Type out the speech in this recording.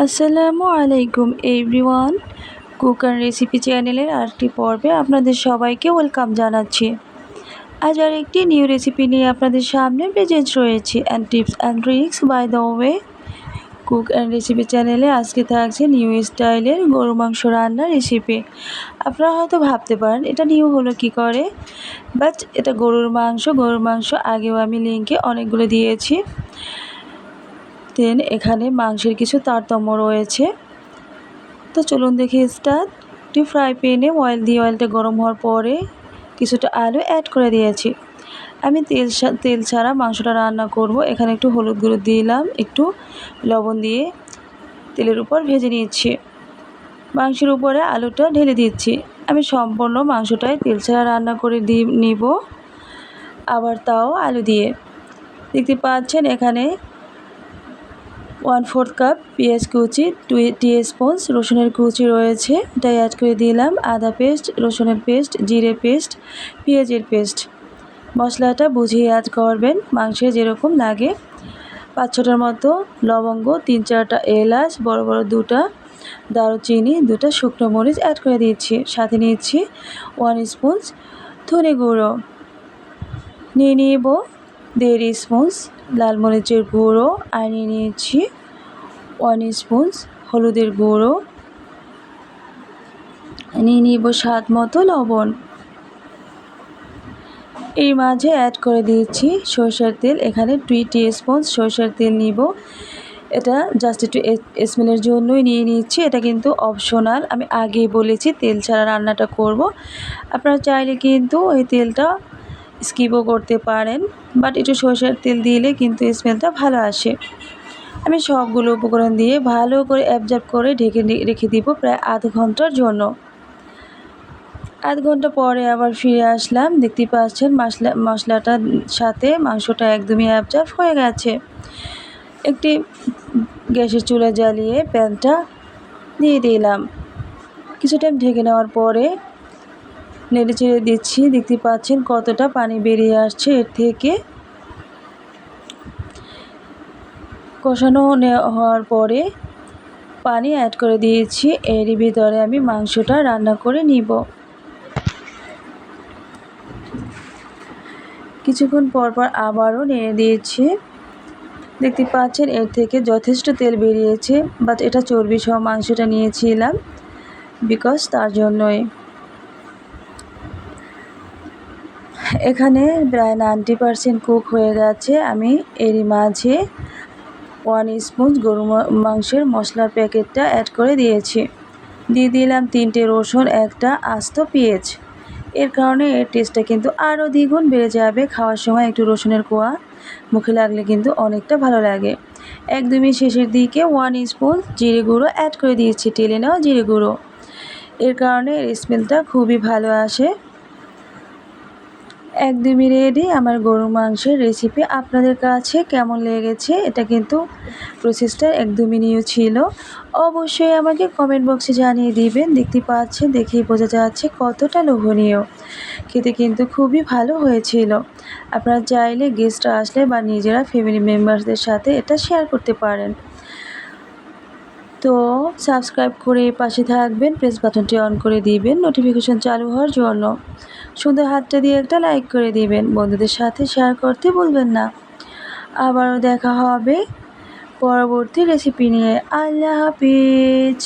আসসালামু আলাইকুম everyone cook and recipe চ্যানেলের আরেকটি পর্বে আপনাদের সবাইকে ওয়েলকাম জানাচ্ছি। আজ আর একটি নিউ রেসিপি নিয়ে আপনাদের সামনে প্রেজেন্ট রয়েছে। And tips and tricks by the way cook and recipe চ্যানেলে আজকে থাকছে নিউ স্টাইলের গরু মাংস রান্নার রেসিপি আপনারা হয়তো ভাবতে পারেন, এটা নিউ হলো কি করে? বাট এটা গরুর মাংস গরুর মাংস আগেও আমি লিঙ্কে অনেকগুলো দিয়েছি। দেন এখানে মাংসের কিছু তারতম্য রয়েছে। তো চলুন দেখি স্টার্ট একটি ফ্রাই প্যানে অয়েল দিয়ে অয়েলটা গরম হওয়ার পরে কিছুটা আলু অ্যাড করে দিয়েছি। আমি তেল তেল ছাড়া মাংসটা রান্না করব। এখানে একটু হলুদ গুঁড়ো দিলাম, একটু লবণ দিয়ে তেলের উপর ভেজে নিচ্ছি। মাংসের উপরে আলুটা ঢেলে দিচ্ছি। আমি সম্পূর্ণ মাংসটাই তেল ছাড়া রান্না করে দি, নিব। আবার তাও আলু দিয়ে। দেখতে পাচ্ছেন এখানে ওয়ান ফোর্থ কাপ পেঁয়াজ কুচি টু টি স্পুন রসুনের কুচি রয়েছে। এটাই অ্যাড করে দিলাম। আদা পেস্ট, রসুনের পেস্ট, জিরে পেস্ট, পেঁয়াজের পেস্ট। মশলাটা বুঝিয়ে অ্যাড করবেন। মাংসে যেরকম লাগে। পাঁচ ছটার মতো লবঙ্গ, তিন চারটা এলাচ, বড় বড় দুটা দারুচিনি, দুটা শুকনো মরিচ অ্যাড করে দিচ্ছি। সাথে নিচ্ছি ওয়ান স্পুন ধনে গুঁড়ো। নিয়ে নিব দেড় স্পুন লাল মরিচের গুঁড়ো আর নিয়ে নিয়েছি। ওয়ান স্পুন হলুদের গুঁড়ো। নিয়ে নিব স্বাদ মতো লবণ। এর মাঝে অ্যাড করে দিয়েছি সরষের তেল। এখানে টি স্পুন সরষের তেল নিব। এটা জাস্ট একটু স্মেলের জন্যই নিয়ে নিচ্ছি। এটা কিন্তু অপশনাল আমি আগেই বলেছি তেল ছাড়া রান্নাটা করব। আপনারা চাইলে কিন্তু ওই তেলটা স্কিপও করতে পারেন বাট একটু সর্ষের তেল দিলে কিন্তু স্মেলটা ভালো আসে। আমি সবগুলো উপকরণ দিয়ে ভালো করে অ্যাবজার্ভ করে ঢেকে রেখে দিব প্রায় আধ ঘণ্টার জন্য। আধ ঘণ্টা পরে আবার ফিরে আসলাম দেখতে পাচ্ছেন মশলা, মশলাটার সাথে মাংসটা একদমই অ্যাবজার্ভ হয়ে গেছে। একটি গ্যাসের চুলা জ্বালিয়ে প্যানটা দিয়ে দিলাম কিছু টাইম ঢেকে নেওয়ার পরে নেড়ে চেড়ে দিচ্ছি, দেখতে পাচ্ছেন কতটা পানি বেরিয়ে আসছে এর থেকে। কষানো হওয়ার পরে পানি অ্যাড করে দিয়েছি এরই ভিতরে আমি মাংসটা রান্না করে নিব। কিছুক্ষণ পর পর আবারও নেড়ে দিয়েছি। দেখতে পাচ্ছেন এর থেকে যথেষ্ট তেল বেরিয়েছে বাট এটা চর্বি সহ মাংসটা নিয়েছিলাম বিকজ তার জন্যই। এখানে প্রায় নাইনটি পারসেন্ট কুক হয়ে গেছে। আমি এরই মাঝে ওয়ান স্পুন গরু মাংসের মশলার প্যাকেটটা অ্যাড করে দিয়েছি। দিয়ে দিলাম তিনটে রসুন, একটা আস্ত পেঁয়াজ। এর কারণে এর টেস্টটা কিন্তু আরও দ্বিগুণ বেড়ে যাবে। খাওয়ার সময় একটু রসুনের কোয়া মুখে লাগলে কিন্তু অনেকটা ভালো লাগে। একদমই শেষের দিকে ওয়ান স্পুন জিরে গুঁড়ো অ্যাড করে দিয়েছি। টেলে নেওয়া জিরে গুঁড়ো। এর কারণে এর স্মেলটা খুবই ভালো আসে। একদমই রেডি আমার গরু মাংসের রেসিপি আপনাদের কাছে কেমন লেগেছে এটা কিন্তু প্রসেসটা একদমই নিউ ছিল। অবশ্যই আমাকে কমেন্ট বক্সে জানিয়ে দিবেন, দেখতে পাচ্ছেন, দেখেই বোঝা যাচ্ছে কতটা লোভনীয়। খেতে কিন্তু খুবই ভালো হয়েছিল। আপনারা চাইলে গেস্ট আসলে বা নিজেরা ফ্যামিলি মেম্বারসদের সাথে এটা শেয়ার করতে পারেন। তো সাবস্ক্রাইব করে পাশে থাকবেন প্রেস বাটনটি অন করে দিবেন নোটিফিকেশন চালু হওয়ার জন্য। সুন্দর হাতটা দিয়ে একটা লাইক করে দিবেন, বন্ধুদের সাথে শেয়ার করতে বলবেন না। আবারও দেখা হবে পরবর্তী রেসিপি নিয়ে। আল্লাহ হাফিজ!